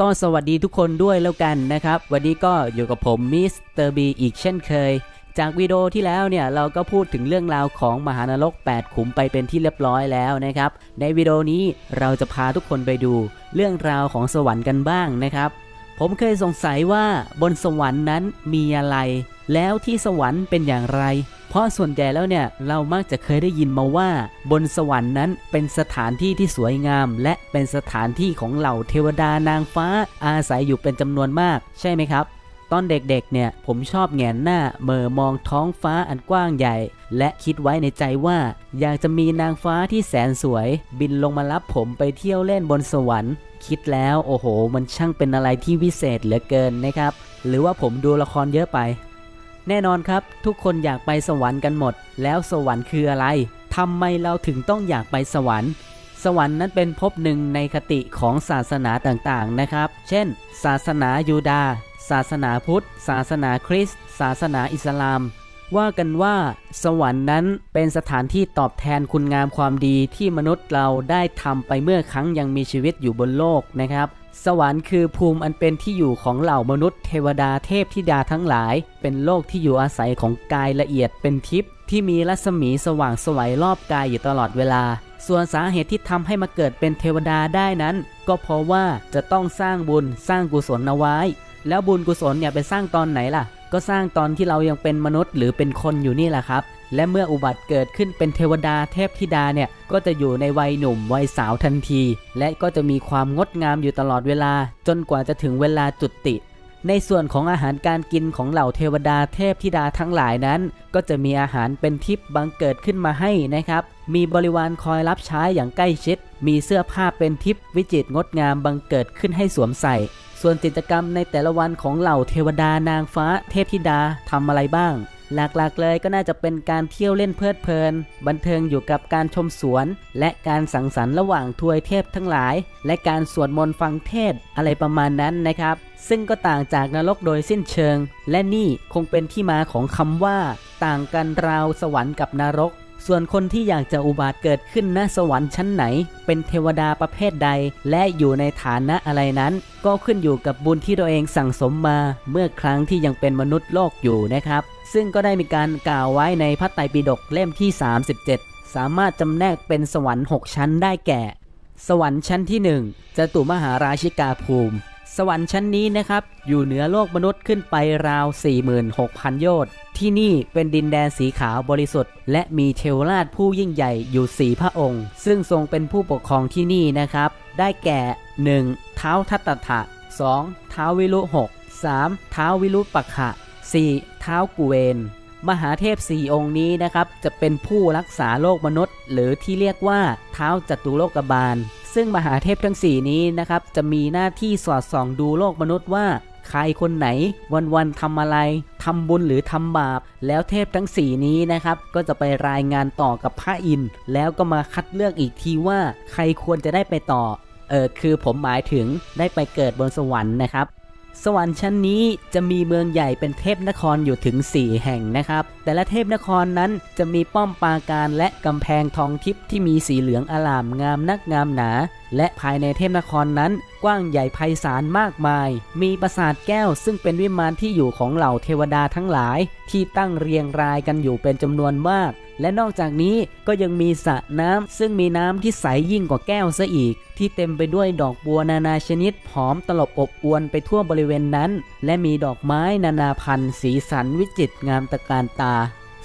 ก็สวัสดีทุกคนด้วยแล้วกันนะครับ วันนี้ก็อยู่กับผมมิสเตอร์บีอีกเช่นเคย จากวิดีโอที่แล้วเนี่ยเราก็พูดถึงเรื่องราวของมหานรก 8 ขุมไปเป็นที่เรียบร้อยแล้วนะครับ ในวิดีโอนี้เราจะพาทุกคนไปดูเรื่องราวของสวรรค์กันบ้างนะครับ ผมเคยสงสัยว่าบนสวรรค์นั้นมีอะไร แล้วที่สวรรค์เป็นอย่างไร เพราะส่วนใหญ่แล้วเนี่ยเรามักจะเคยได้ยินมาว่า บนสวรรค์นั้นเป็นสถานที่ที่สวยงาม และเป็นสถานที่ของเหล่าเทวดานางฟ้าอาศัยอยู่เป็นจำนวนมาก ใช่ไหมครับตอนเด็กๆ เนี่ย ผมชอบแงนหน้าเมื่อมองท้องฟ้าอันกว้างใหญ่ และคิดไว้ในใจว่า อยากจะมีนางฟ้าที่แสนสวย บินลงมารับผมไปเที่ยวเล่นบนสวรรค์ คิดแล้ว โอ้โห มันช่างเป็นอะไรที่วิเศษเหลือเกินนะครับ หรือว่าผมดูละครเยอะไป แน่นอนครับ ทุกคนอยากไปสวรรค์กันหมด แล้วสวรรค์คืออะไรทำไมเราถึงต้องอยากไปสวรรค์ สวรรค์นั้นเป็นภพหนึ่งในคติของศาสนาต่างๆนะครับ เช่น ศาสนายูดาห์ศาสนาพุทธ ศาสนาคริสต์ ศาสนาอิสลาม ว่ากันว่าสวรรค์นั้นเป็นสถานที่ตอบแทนคุณงามความดีที่มนุษย์เราได้ทำไปเมื่อครั้งยังมีชีวิตอยู่บนโลกนะครับ สวรรค์คือภูมิอันเป็นที่อยู่ของเหล่ามนุษย์เทวดาเทพธิดาทั้งหลาย เป็นโลกที่อยู่อาศัยของกายละเอียดเป็นทิพย์ที่มีรัศมีสว่างสวัยรอบกายอยู่ตลอดเวลา ส่วนสาเหตุที่ทำให้มาเกิดเป็นเทวดาได้นั้น ก็เพราะว่าจะต้องสร้างบุญสร้างกุศลเอาไว้ แล้วบุญกุศลเนี่ยไปสร้างตอนไหนล่ะ ก็สร้างตอนที่เรายังเป็นมนุษย์หรือเป็นคนอยู่นี่แหละครับ และเมื่ออุบัติเกิดขึ้นเป็นเทวดาเทพธิดาเนี่ยก็จะอยู่ในวัยหนุ่มวัยสาวทันที และก็จะมีความงดงามอยู่ตลอดเวลา จนกว่าจะถึงเวลาจุดติในส่วนของอาหารการกินของเหล่าเทวดาเทพธิดาทั้งหลายนั้น ก็จะมีอาหารเป็นทิพย์บังเกิดขึ้นมาให้นะครับ มีบริวารคอยรับใช้อย่างใกล้ชิด มีเสื้อผ้าเป็นทิพย์วิจิตรงดงามบังเกิดขึ้นให้สวมใส่ ส่วนกิจกรรมในแต่ละวันของเหล่าเทวดานางฟ้า เทพธิดาทำอะไรบ้าง หลักๆเลยก็น่าจะเป็นการเที่ยวเล่นเพลิดเพลิน บันเทิงอยู่กับการชมสวน และการสังสรรค์ระหว่างทวยเทพทั้งหลาย และการสวดมนต์ฟังเทศอะไรประมาณนั้นนะครับ ซึ่งก็ต่างจากนรกโดยสิ้นเชิง และนี่คงเป็นที่มาของคำว่า ต่างกันราวสวรรค์กับนรก ส่วนคนที่อยากจะอุบัติเกิดขึ้นณสวรรค์ชั้นไหน เป็นเทวดาประเภทใด และอยู่ในฐานะอะไรนั้น ก็ขึ้นอยู่กับบุญที่ตัวเองสั่งสมมา เมื่อครั้งที่ยังเป็นมนุษย์โลกอยู่นะครับ ซึ่งก็ได้มีการกล่าวไว้ในพระไตรปิฎกเล่มที่ 37 สามารถจำแนกเป็นสวรรค์ 6 ชั้นได้แก่ สวรรค์ชั้นที่ 1จตุมหาราชิกาภูมิ สวรรค์ชั้นนี้นะครับ อยู่เหนือโลกมนุษย์ขึ้นไปราว 46,000 โยชน์ ที่นี่เป็นดินแดนสีขาวบริสุทธิ์ และมีเทวราชผู้ยิ่งใหญ่อยู่สีพระองค์ ซึ่งทรงเป็นผู้ปกครองที่นี่นะครับ ได้แก่ 1. เท้าทัตถะ 2. เท้าวิรุหก 3. เท้าวิรุปักขะ 4. เท้ากุเวน มหาเทพสี่องค์นี้นะครับ จะเป็นผู้รักษาโลกมนุษย์ หรือที่เรียกว่าเท้าจัตุโลกบาล ซึ่งมหาเทพทั้ง 4 นี้นะครับ จะมีหน้าที่สอดส่องดูโลกมนุษย์ว่า ใครคนไหน วันๆทำอะไรทำบุญหรือทำบาป แล้วเทพทั้ง 4 นี้นะครับ ก็จะไปรายงานต่อกับพระอินทร์แล้วก็มาคัดเลือกอีกทีว่า ใครควรจะได้ไปต่อเออคือผมหมายถึงได้ไปเกิดบนสวรรค์นะครับ สวรรค์ชั้นนี้จะมีเมืองใหญ่เป็นเทพนครอยู่ถึง 4 แห่งนะครับ แต่ละเทพนครนั้นจะมีป้อมปราการและกำแพงทองทิพย์ที่มีสีเหลืองอลามงามนักงามหนา และภายในเทพนครนั้นกว้างใหญ่ไพศาลมากมาย มีปราสาทแก้วซึ่งเป็นวิมานที่อยู่ของเหล่าเทวดาทั้งหลาย ที่ตั้งเรียงรายกันอยู่เป็นจำนวนมาก และนอกจากนี้ก็ยังมีสระน้ำซึ่งมีน้ำที่ใสยิ่งกว่าแก้วซะอีก ที่เต็มไปด้วยดอกบัวนานาชนิด หอมตลบอบอวนไปทั่วบริเวณนั้น และมีดอกไม้นานาพันธุ์ สีสันวิจิตรงามตะการตา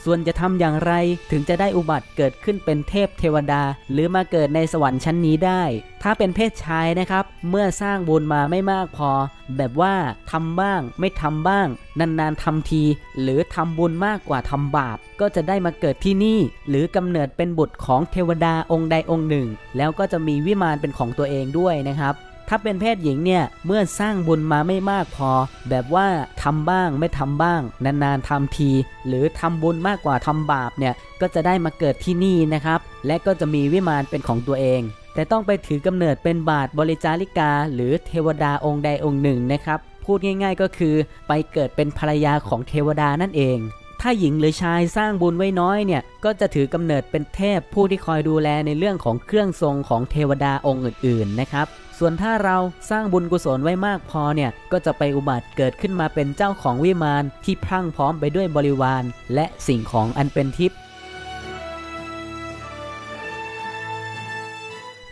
ส่วนจะทำอย่างไรถึงจะได้อุบัติเกิดขึ้นเป็นเทพเทวดา หรือมาเกิดในสวรรค์ชั้นนี้ได้ ถ้าเป็นเพศชายนะครับ เมื่อสร้างบุญมาไม่มากพอ แบบว่าทำบ้างไม่ทำบ้าง นานๆทำที หรือทำบุญมากกว่าทำบาป ก็จะได้มาเกิดที่นี่ หรือกำเนิดเป็นบุตรของเทวดาองค์ใดองค์หนึ่ง แล้วก็จะมีวิมานเป็นของตัวเองด้วยนะครับ ถ้าเป็นเพศหญิงเนี่ย เมื่อสร้างบุญมาไม่มากพอ แบบว่าทำบ้างไม่ทำบ้าง นานๆทำที หรือทำบุญมากกว่าทำบาปเนี่ย ก็จะได้มาเกิดที่นี่นะครับ และก็จะมีวิมานเป็นของตัวเองแต่ต้องไปถือกำเนิดเป็นบาทบริจาริกา หรือเทวดาองค์ใดองค์หนึ่งนะครับ พูดง่ายๆก็คือไปเกิดเป็นภรรยาของเทวดานั่นเอง ถ้าหญิงหรือชายสร้างบุญไว้น้อยเนี่ย ก็จะถือกำเนิดเป็นเทพผู้ที่คอยดูแลในเรื่องของเครื่องทรงของเทวดาองค์อื่นๆนะครับ ส่วนถ้าเราสร้างบุญกุศลไว้มากพอเนี่ย ก็จะไปอุบัติเกิดขึ้นมาเป็นเจ้าของวิมานที่พรั่งพร้อมไปด้วยบริวาร และสิ่งของอันเป็นทิพย์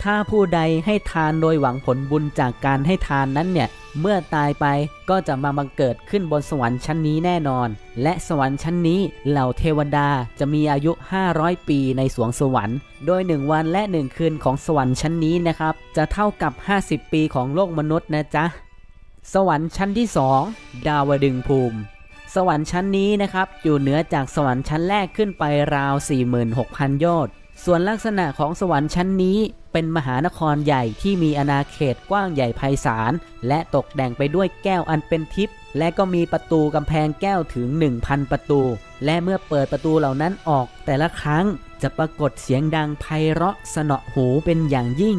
ถ้าผู้ใดให้ทานโดยหวังผลบุญจากการให้ทานนั้นเนี่ย เมื่อตายไปก็จะมาบังเกิดขึ้นบนสวรรค์ชั้นนี้แน่นอน และสวรรค์ชั้นนี้เหล่าเทวดาจะมีอายุ 500 ปีในสวงสวรรค์ โดย 1 วันและ 1 คืนของสวรรค์ชั้นนี้นะครับ จะเท่ากับ 50 ปีของโลกมนุษย์นะจ๊ะ สวรรค์ชั้นที่ 2 ดาวดึงภูมิ สวรรค์ชั้นนี้นะครับอยู่เหนือจากสวรรค์ชั้นแรกขึ้นไปราว 46,000 โยชน์ส่วนลักษณะของสวรรค์ชั้นนี้ เป็นมหานครใหญ่ที่มีอาณาเขตกว้างใหญ่ไพศาล และตกแต่งไปด้วยแก้วอันเป็นทิพย์และก็มีประตูกำแพงแก้วถึง 1,000 ประตู และเมื่อเปิดประตูเหล่านั้นออก แต่ละครั้งจะปรากฏเสียงดังไพเราะสนอหูเป็นอย่างยิ่ง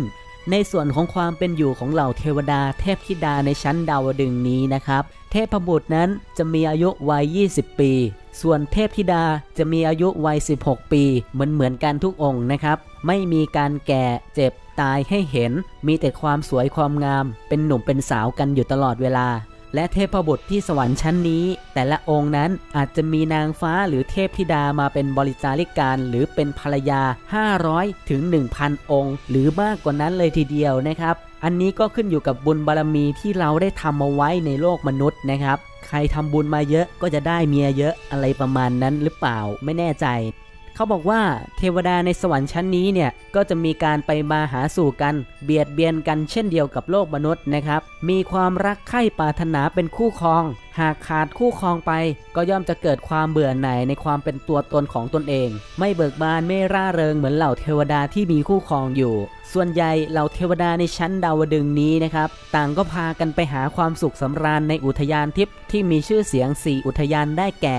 ในส่วนของความเป็นอยู่ของเหล่าเทวดาเทพธิดาในชั้นดาวดึงนี้นะครับ เทพบุตรนั้นจะมีอายุวัย 20 ปี ส่วนเทพธิดาจะมีอายุวัย 16 ปี เหมือนเหมือนกันทุกองค์นะครับ ไม่มีการแก่เจ็บตายให้เห็น มีแต่ความสวยความงาม เป็นหนุ่มเป็นสาวกันอยู่ตลอดเวลา และเทพบุตรที่สวรรค์ชั้นนี้ แต่ละองค์นั้นอาจจะมีนางฟ้าหรือเทพธิดามาเป็นบริจาริการหรือเป็นภรรยา 500 ถึง 1,000 องค์ หรือมากกว่านั้นเลยทีเดียวนะครับ อันนี้ก็ขึ้นอยู่กับบุญบารมีที่เราได้ทำมาไว้ในโลกมนุษย์นะครับ ใครทำบุญมาเยอะก็จะได้เมียเยอะอะไรประมาณนั้นหรือเปล่าไม่แน่ใจ เขาบอกว่าเทวดาในสวรรค์ชั้นนี้เนี่ยก็จะมีการไปมาหาสู่กัน เบียดเบียนกันเช่นเดียวกับโลกมนุษย์นะครับ มีความรักใคร่ปรารถนาเป็นคู่ครอง หากขาดคู่ครองไป ก็ย่อมจะเกิดความเบื่อหน่ายในความเป็นตัวตนของตนเอง ไม่เบิกบานไม่ร่าเริงเหมือนเหล่าเทวดาที่มีคู่ครองอยู่ ส่วนใหญ่เหล่าเทวดาในชั้นดาวดึงนี้นะครับต่างก็พากันไปหาความสุขสำราญในอุทยานทิพย์ที่มีชื่อเสียง 4 อุทยานได้แก่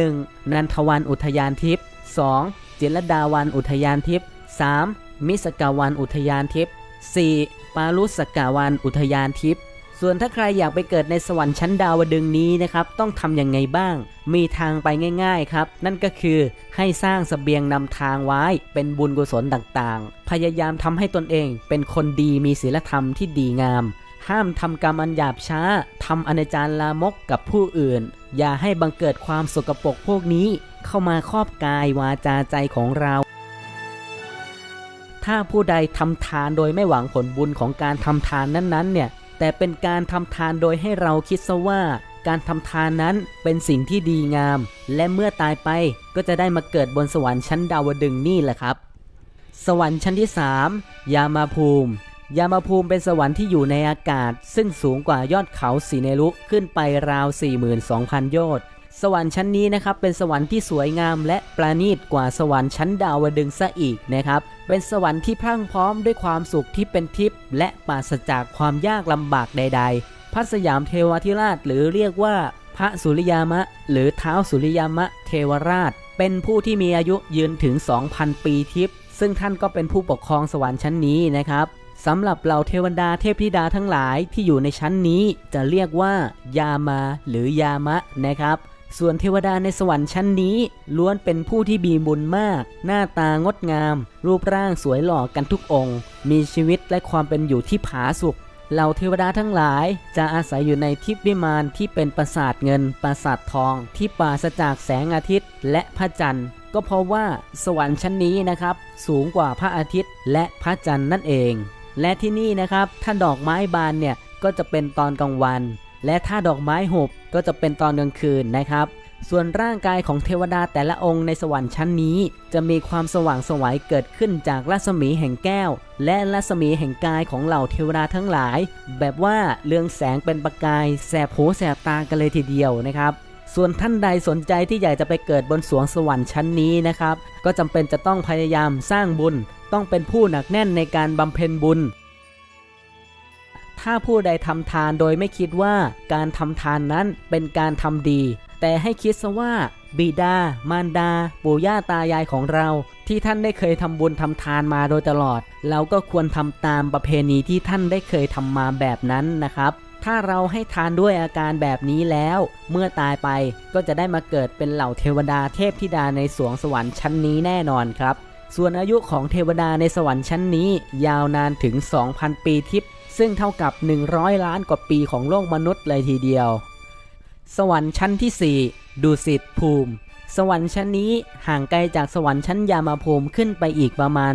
1. นันทวันอุทยานทิพย์ 2. จิรดาวันอุทยานทิพย์ 3. มิสกาวันอุทยานทิพย์ 4. ปารุสกาวันอุทยานทิพย์ส่วนถ้าใครอยากไปเกิดในสวรรค์ชั้นดาวดึงนี้นะครับ ต้องทำยังไงบ้าง มีทางไปง่าย ๆครับ นั่นก็คือให้สร้างสเสบียงนำทางไว้ เป็นบุญกุศลต่างๆ พยายามทำให้ตนเอง เป็นคนดีมีศีลธรรมที่ดีงาม ห้ามทำกรรมอันหยาบช้าทำอนาจารลามกกับผู้อื่น อย่าให้บังเกิดความสกปรกพวกนี้ เข้ามาครอบกายวาจาใจของเรา ถ้าผู้ใดทำทานโดยไม่หวังผลบุญของการทำทานนั้นๆเนี่ยแต่เป็นการทำทานโดยให้เราคิดซะว่า การทำทานนั้นเป็นสิ่งที่ดีงาม และเมื่อตายไปก็จะได้มาเกิดบนสวรรค์ชั้นดาวดึงนี่แหละครับ สวรรค์ชั้นที่ 3 ยามาภูมิ ยามาภูมิเป็นสวรรค์ที่อยู่ในอากาศ ซึ่งสูงกว่ายอดเขาสีเนรุขึ้นไปราว 42,000 โยชน์ สวรรค์ชั้นนี้นะครับเป็นสวรรค์ที่สวยงามและประณีตกว่าสวรรค์ชั้นดาวดึงซะอีกนะครับ เป็นสวรรค์ที่พรั่งพร้อมด้วยความสุขที่เป็นทิพย์และปราศจากความยากลำบากใด ๆ พระสยามเทวทิราชหรือเรียกว่าพระสุริยามะ หรือเท้าสุริยามะเทวราช เป็นผู้ที่มีอายุยืนถึง 2,000 ปีทิพย์ซึ่งท่านก็เป็นผู้ปกครองสวรรค์ชั้นนี้นะครับสำหรับเหล่าเทวดาเทพธิดาทั้งหลายที่อยู่ในชั้นนี้จะเรียกว่ายามาหรือยามะนะครับ ส่วนเทวดาในสวรรค์ชั้นนี้ล้วนเป็นผู้ที่มีบุญมาก หน้าตางดงาม รูปร่างสวยหล่อกันทุกองค์ มีชีวิตและความเป็นอยู่ที่ผาสุกเหล่าเทวดาทั้งหลายจะอาศัยอยู่ในทิพย์วิมานที่เป็นปราสาทเงิน ปราสาททอง ที่ปราศจากแสงอาทิตย์ และพระจันทร์ ก็เพราะว่าสวรรค์ชั้นนี้นะครับ สูงกว่าพระอาทิตย์และพระจันทร์นั่นเอง และที่นี่นะครับถ้าดอกไม้บานเนี่ยก็จะเป็นตอนกลางวัน และถ้าดอกไม้หุบก็จะเป็นตอนกลางคืนนะครับ ส่วนร่างกายของเทวดาแต่ละองค์ในสวรรค์ชั้นนี้ จะมีความสว่างสวัยเกิดขึ้นจากรัศมีแห่งแก้ว และรัศมีแห่งกายของเหล่าเทวดาทั้งหลาย แบบว่าเรืองแสงเป็นประกาย แสบหูแสบตากันเลยทีเดียวนะครับส่วนท่านใดสนใจที่อยากจะไปเกิดบนสวงสวรรค์ชั้นนี้นะครับ ก็จำเป็นจะต้องพยายามสร้างบุญ ต้องเป็นผู้หนักแน่นในการบำเพ็ญบุญ ถ้าผู้ใดทำทานโดยไม่คิดว่าการทำทานนั้นเป็นการทำดี แต่ให้คิดซะว่า บิดา มารดา ปู่ย่าตายายของเรา ที่ท่านได้เคยทำบุญทำทานมาโดยตลอด เราก็ควรทำตามประเพณีที่ท่านได้เคยทำมาแบบนั้นนะครับถ้าเราให้ทานด้วยอาการแบบนี้แล้ว เมื่อตายไปก็จะได้มาเกิดเป็นเหล่าเทวดาเทพธิดาในสวงสวรรค์ชั้นนี้แน่นอนครับ ส่วนอายุของเทวดาในสวรรค์ชั้นนี้ยาวนานถึง 2,000 ปีทิพย์ซึ่งเท่ากับ 100 ล้านกว่าปีของโลกมนุษย์เลยทีเดียว สวรรค์ชั้นที่ 4 ดุสิตภูมิ สวรรค์ชั้นนี้ห่างไกลจากสวรรค์ชั้นยามาภูมิขึ้นไปอีกประมาณ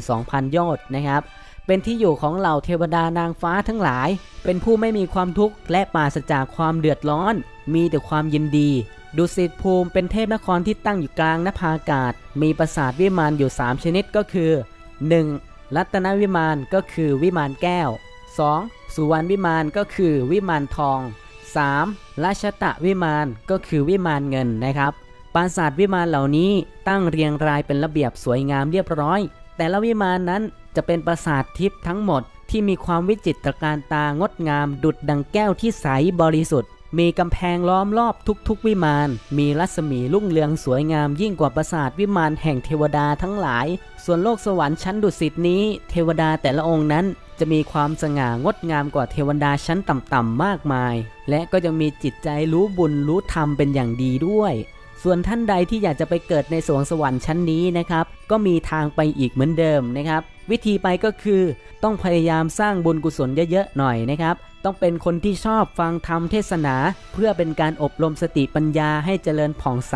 42,000 ยอดนะครับ เป็นที่อยู่ของเหล่าเทวดานางฟ้าทั้งหลาย เป็นผู้ไม่มีความทุกข์และปราศจากความเดือดร้อน มีแต่ความยินดี ดุสิตภูมิเป็นเทพนครที่ตั้งอยู่กลางนภาอากาศ มีปราสาทวิมานอยู่ 3 ชนิดก็คือ 1. รัตนวิมานก็คือวิมานแก้ว 2. สุวรรณวิมานก็คือวิมานทอง 3. ราชตะวิมานก็คือวิมานเงินนะครับ ปราสาทวิมานเหล่านี้ตั้งเรียงรายเป็นระเบียบสวยงามเรียบร้อย แต่ละวิมานนั้นจะเป็นปราสาททิพย์ทั้งหมดที่มีความวิจิตรการตางดงามดุดดังแก้วที่ใสบริสุทธิ์ มีกำแพงล้อมรอบทุกๆ วิมาน มีรัศมีรุ่งเรืองสวยงามยิ่งกว่าปราสาทวิมานแห่งเทวดาทั้งหลาย ส่วนโลกสวรรค์ชั้นดุสิตนี้ เทวดาแต่ละองค์นั้น จะมีความสง่างดงามกว่าเทวดาชั้นต่ำๆมากมาย และก็ยังมีจิตใจรู้บุญรู้ธรรมเป็นอย่างดีด้วย ส่วนท่านใดที่อยากจะไปเกิดในสวงสวรรค์ชั้นนี้นะครับ ก็มีทางไปอีกเหมือนเดิมนะครับ วิธีไปก็คือต้องพยายามสร้างบุญกุศลเยอะๆหน่อยนะครับ ต้องเป็นคนที่ชอบฟังธรรมเทศนา เพื่อเป็นการอบรมสติปัญญาให้เจริญผ่องใส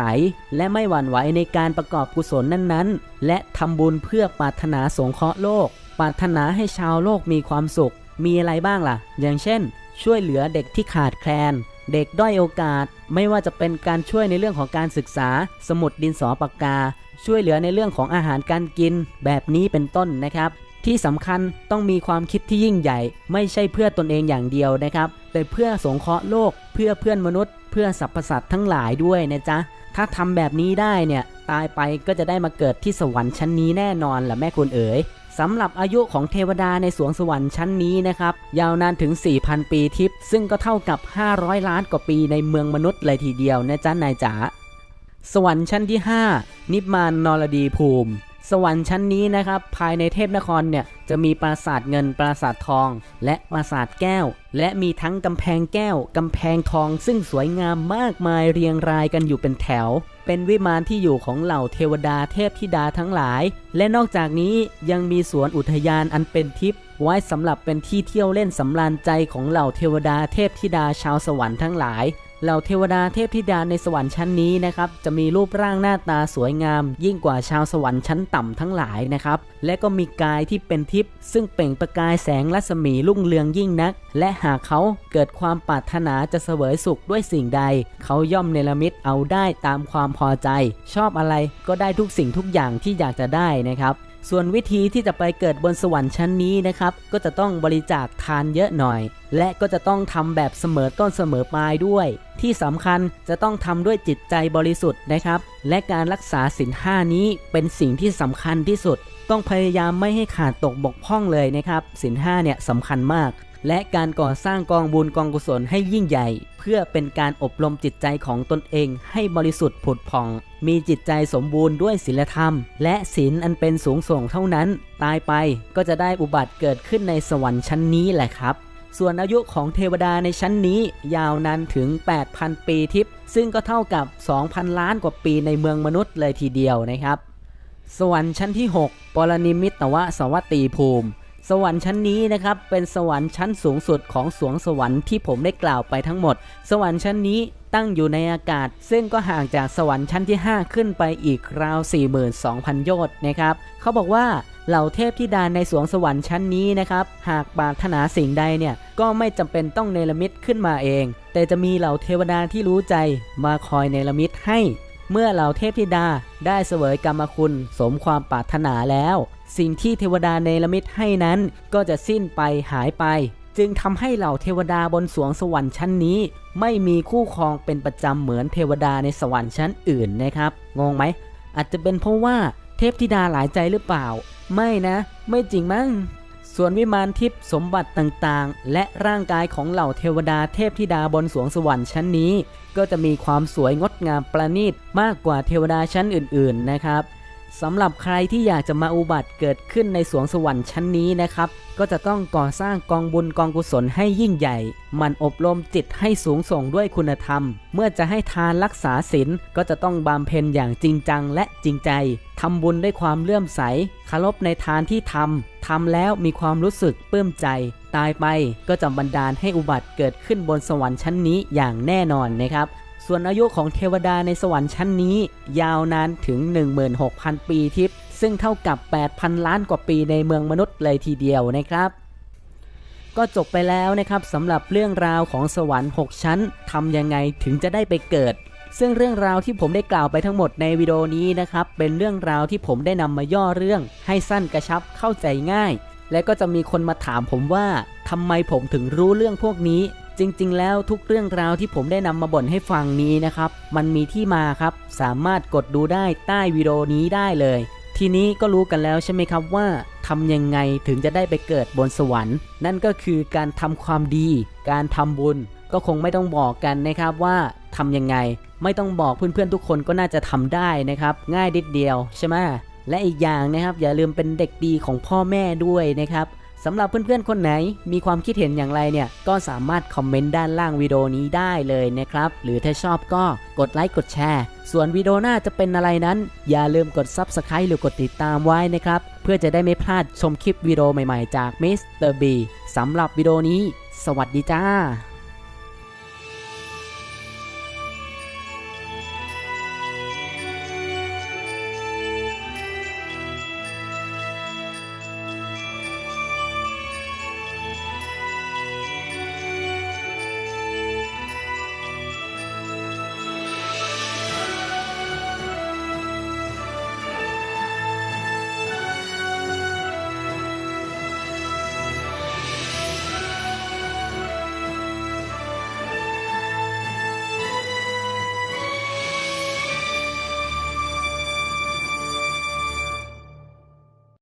และไม่หวั่นไหวในการประกอบกุศลนั้นๆ และทำบุญเพื่อปรารถนาสงเคราะห์โลก ปรารถนาให้ชาวโลกมีความสุข มีอะไรบ้างล่ะ อย่างเช่น ช่วยเหลือเด็กที่ขาดแคลน เด็กด้อยโอกาส ไม่ว่าจะเป็นการช่วยในเรื่องของการศึกษา สมุดดินสอปากกาช่วยเหลือในเรื่องของอาหารการกินแบบนี้เป็นต้นนะครับ ที่สำคัญต้องมีความคิดที่ยิ่งใหญ่ ไม่ใช่เพื่อตนเองอย่างเดียวนะครับ แต่เพื่อสงเคราะห์โลก เพื่อเพื่อนมนุษย์ เพื่อสรรพสัตว์ทั้งหลายด้วยนะจ๊ะ ถ้าทำแบบนี้ได้เนี่ยตายไปก็จะได้มาเกิดที่สวรรค์ชั้นนี้แน่นอนแหละแม่คุณเอ๋ยสำหรับอายุของเทวดาในสวงสวรรค์ชั้นนี้นะครับ ยาวนานถึง 4,000 ปีทิพย์ซึ่งก็เท่ากับ 500 ล้านกว่าปีในเมืองมนุษย์เลยทีเดียวนะจ๊ะนายจ๋าสวรรค์ชั้นที่ 5 นิพมานนรดีภูมิ สวรรค์ชั้นนี้นะครับ ภายในเทพนครเนี่ยจะมีปราสาทเงินปราสาททอง และปราสาทแก้ว และมีทั้งกำแพงแก้วกำแพงทอง ซึ่งสวยงามมากมายเรียงรายกันอยู่เป็นแถว เป็นวิมานที่อยู่ของเหล่าเทวดาเทพธิดาทั้งหลาย และนอกจากนี้ยังมีสวนอุทยานอันเป็นทิพย์ไว้สำหรับเป็นที่เที่ยวเล่นสำราญใจของเหล่าเทวดาเทพธิดาชาวสวรรค์ทั้งหลาย เหล่าเทวดาเทพธิดาในสวรรค์ชั้นนี้นะครับจะมีรูปร่างหน้าตาสวยงาม ยิ่งกว่าชาวสวรรค์ชั้นต่ำทั้งหลายนะครับและก็มีกายที่เป็นทิพย์ซึ่งเปล่งประกายแสงรัศมีรุ่งเรืองยิ่งนัก และหากเขาเกิดความปรารถนาจะเสวยสุขด้วยสิ่งใด เขาย่อมเนรมิตเอาได้ตามความพอใจ ชอบอะไรก็ได้ทุกสิ่งทุกอย่างที่อยากจะได้นะครับ ส่วนวิธีที่จะไปเกิดบนสวรรค์ชั้นนี้นะครับ ก็จะต้องบริจาคทานเยอะหน่อย และก็จะต้องทำแบบเสมอต้นเสมอปลายด้วย ที่สำคัญจะต้องทำด้วยจิตใจบริสุทธิ์นะครับ และการรักษาศีลห้านี้เป็นสิ่งที่สำคัญที่สุด ต้องพยายามไม่ให้ขาดตกบกพร่องเลยนะครับศีลห้าเนี่ยสำคัญมาก และการก่อสร้างกองบุญกองกุศลให้ยิ่งใหญ่ เพื่อเป็นการอบรมจิตใจของตนเองให้บริสุทธิ์ผุดผ่อง มีจิตใจสมบูรณ์ด้วยศีลธรรม และศีลอันเป็นสูงส่งเท่านั้น ตายไปก็จะได้อุบัติเกิดขึ้นในสวรรค์ชั้นนี้แหละครับส่วนอายุของเทวดาในชั้นนี้ยาวนานถึง 8,000 ปีทิพย์ซึ่งก็เท่ากับ 2,000 ล้านกว่าปีในเมืองมนุษย์เลยทีเดียวนะครับ สวรรค์ชั้นที่ 6 ปรนิมิตตวสวัตตีภูมิ สวรรค์ชั้นนี้นะครับเป็นสวรรค์ชั้นสูงสุดของสวงสวรรค์ที่ผมได้กล่าวไปทั้งหมด สวรรค์ชั้นนี้ตั้งอยู่ในอากาศ ซึ่งก็ห่างจากสวรรค์ชั้นที่ 5 ขึ้นไปอีกราว 42,000 โยชน์นะครับเขาบอกว่าเหล่าเทพธิดาในสวงสวรรค์ชั้นนี้นะครับหากปรารถนาสิ่งใดเนี่ยก็ไม่จำเป็นต้องเนรมิตขึ้นมาเอง แต่จะมีเหล่าเทวดาที่รู้ใจมาคอยเนรมิตให้ เมื่อเหล่าเทพธิดาได้เสวยกรรมคุณ สมความปรารถนาแล้ว สิ่งที่เทวดาเนรมิตให้นั้นก็จะสิ้นไปหายไป จึงทำให้เหล่าเทวดาบนสวงสวรรค์ชั้นนี้ ไม่มีคู่ครองเป็นประจำเหมือนเทวดาในสวรรค์ชั้นอื่นนะครับ งงไหมอาจจะเป็นเพราะว่าเทพธิดาหลายใจหรือเปล่า ไม่นะ ไม่จริงมั้ง ส่วนวิมานทิพย์สมบัติต่างๆ และร่างกายของเหล่าเทวดาเทพธิดาบนสวงสวรรค์ชั้นนี้ ก็จะมีความสวยงดงามประณีตมากกว่าเทวดาชั้นอื่นๆนะครับ สำหรับใครที่อยากจะมาอุบัติเกิดขึ้นในสวงสวรรค์ชั้นนี้นะครับ ก็จะต้องก่อสร้างกองบุญกองกุศลให้ยิ่งใหญ่ มันอบรมจิตให้สูงส่งด้วยคุณธรรม เมื่อจะให้ทานรักษาศีลก็จะต้องบำเพ็ญอย่างจริงจังและจริงใจทำบุญด้วยความเลื่อมใสคารพในทานที่ทำทำแล้วมีความรู้สึกปลื้มใจ ตายไปก็จะบันดาลให้อุบัติเกิดขึ้นบนสวรรค์ชั้นนี้อย่างแน่นอนนะครับ ส่วนอายุของเทวดาในสวรรค์ชั้นนี้ ยาวนานถึง 16,000 ปีทิพย์ซึ่งเท่ากับ 8,000 ล้านกว่าปีในเมืองมนุษย์เลยทีเดียวนะครับ ก็จบไปแล้วนะครับสำหรับเรื่องราวของสวรรค์ 6 ชั้นทำยังไงถึงจะได้ไปเกิด ซึ่งเรื่องราวที่ผมได้กล่าวไปทั้งหมดในวิดีโอนี้นะครับเป็นเรื่องราวที่ผมได้นำมาย่อเรื่อง ให้สั้นกระชับเข้าใจง่ายและก็จะมีคนมาถามผมว่าทำไมผมถึงรู้เรื่องพวกนี้ จริงๆ แล้วทุกเรื่องราวที่ผมได้นำมาบ่นให้ฟังนี้นะครับ มันมีที่มาครับ สามารถกดดูได้ใต้วิดีโอนี้ได้เลย ทีนี้ก็รู้กันแล้วใช่ไหมครับว่าทำยังไงถึงจะได้ไปเกิดบนสวรรค์ นั่นก็คือการทำความดี การทำบุญ ก็คงไม่ต้องบอกกันนะครับว่าทำยังไง ไม่ต้องบอกเพื่อนๆทุกคนก็น่าจะทำได้นะครับ ง่ายนิดเดียวใช่ไหมและอีกอย่างนะครับ อย่าลืมเป็นเด็กดีของพ่อแม่ด้วยนะครับ สำหรับเพื่อนๆคนไหนมีความคิดเห็นอย่างไรเนี่ยก็สามารถคอมเมนต์ด้านล่างวิดีโอนี้ได้เลยนะครับ หรือถ้าชอบก็กดไลค์กดแชร์ ส่วนวิดีโอหน้าจะเป็นอะไรนั้น อย่าลืมกด Subscribe หรือกดติดตามไว้นะครับ เพื่อจะได้ไม่พลาดชมคลิปวิดีโอใหม่ๆ จาก Mr. B สำหรับวิดีโอนี้ สวัสดีจ้า